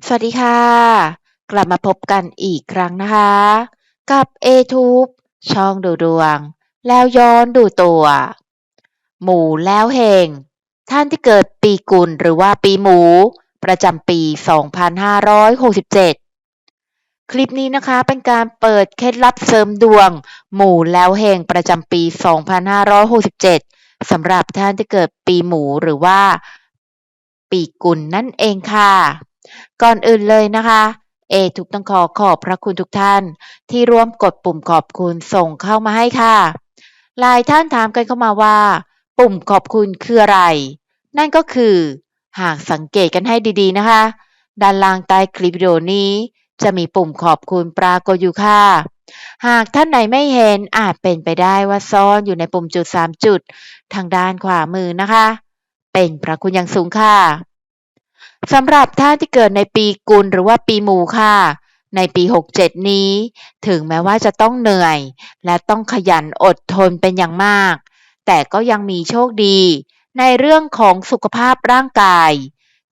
สวัสดีค่ะ กลับมาพบกันอีกครั้งนะคะ กับ A Tube ช่องดูดวง แล้วย้อนดูตัว หมูแล้วเฮง ท่านที่เกิดปีกุลหรือว่าปีหมู ประจำปี 2567 คลิปนี้นะคะเป็นการเปิดเคล็ดลับเสริมดวง หมู่แล้วเฮงประจำปี 2567สำหรับท่านที่เกิดปีหมูหรือว่า ปีกุลนั่นเองค่ะ ก่อนอื่นเลยนะคะเอทุกต้องขอขอบพระคุณทุกท่านที่ร่วมกดปุ่มขอบคุณส่งเข้ามาให้ค่ะ หลายท่านถามกันเข้ามาว่า ปุ่มขอบคุณคืออะไร นั่นก็คือ หากสังเกตกันให้ดีๆนะคะ ด้านล่างใต้คลิปวิดีโอนี้ จะมีปุ่มขอบคุณปรากฏอยู่ค่ะ หากท่านไหนไม่เห็นอาจเป็นไปได้ว่าซ่อนอยู่ในปุ่มจุด 3 จุด ทางด้านขวามือนะคะ เป็นพระคุณอย่างสูงค่ะ สำหรับท่านที่เกิดในปีกุลหรือว่าปีหมูค่ะ ในปี 67 นี้ ถึงแม้ว่าจะต้องเหนื่อย และต้องขยันอดทนเป็นอย่างมาก แต่ก็ยังมีโชคดี ในเรื่องของสุขภาพร่างกาย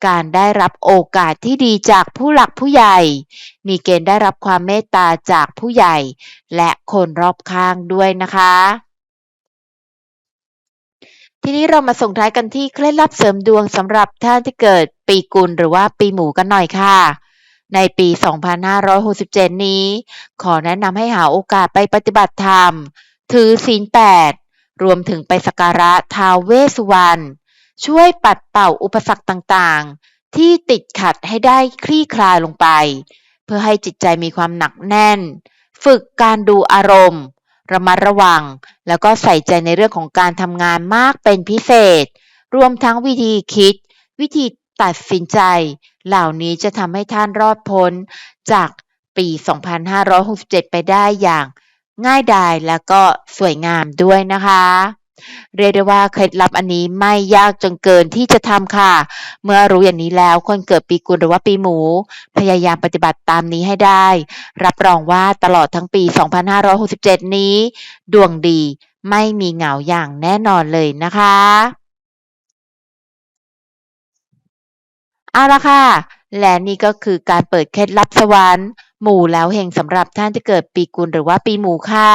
การได้รับโอกาสที่ดีจากผู้หลักผู้ใหญ่ มีเกณฑ์ได้รับความเมตตาจากผู้ใหญ่ และคนรอบข้างด้วยนะคะ ทีนี้เรามาส่งท้ายกันที่เคล็ดลับเสริมดวงสำหรับท่านที่เกิดปีกุลหรือว่าปีหมูกันหน่อยค่ะ ในปี 2567 นี้ ขอแนะนำให้หาโอกาสไปปฏิบัติธรรม ถือศีลแปดรวมถึงไปสักการะท้าวเวสสุวรรณช่วยปัดเป่าอุปสรรคต่างๆ ที่ติดขัดให้ได้คลี่คลายลงไป เพื่อให้จิตใจมีความหนักแน่น ฝึกการดูอารมณ์ ระมัดระวัง แล้วก็ใส่ใจในเรื่องของการทำงานมากเป็นพิเศษ รวมทั้งวิธีคิด วิธีตัดสินใจ เหล่านี้จะทำให้ท่านรอดพ้น จากปี 2567 ไปได้อย่างง่ายดายและก็สวยงามด้วยนะคะ เรียกได้ว่าเคล็ดลับอันนี้ไม่ยากจนเกินที่จะทำค่ะ เมื่อรู้อย่างนี้แล้วคนเกิดปีกุลหรือว่าปีหมู พยายามปฏิบัติตามนี้ให้ได้ รับรองว่าตลอดทั้งปี 2567 นี้ ดวงดีไม่มีเหงาอย่างแน่นอนเลยนะคะเอาละค่ะ และนี่ก็คือการเปิดเคล็ดลับสวรรค์หมู่แล้วเฮงสำหรับท่านที่เกิดปีกุลหรือว่าปีหมูค่ะ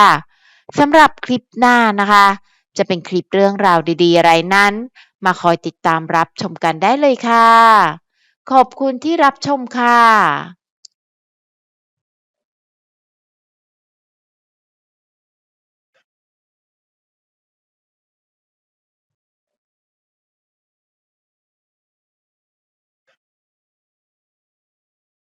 สำหรับคลิปหน้านะคะ จะเป็นคลิปเรื่องราวดีๆ อะไรนั้น มาคอยติดตามรับชมกันได้เลยค่ะ ขอบคุณที่รับชมค่ะ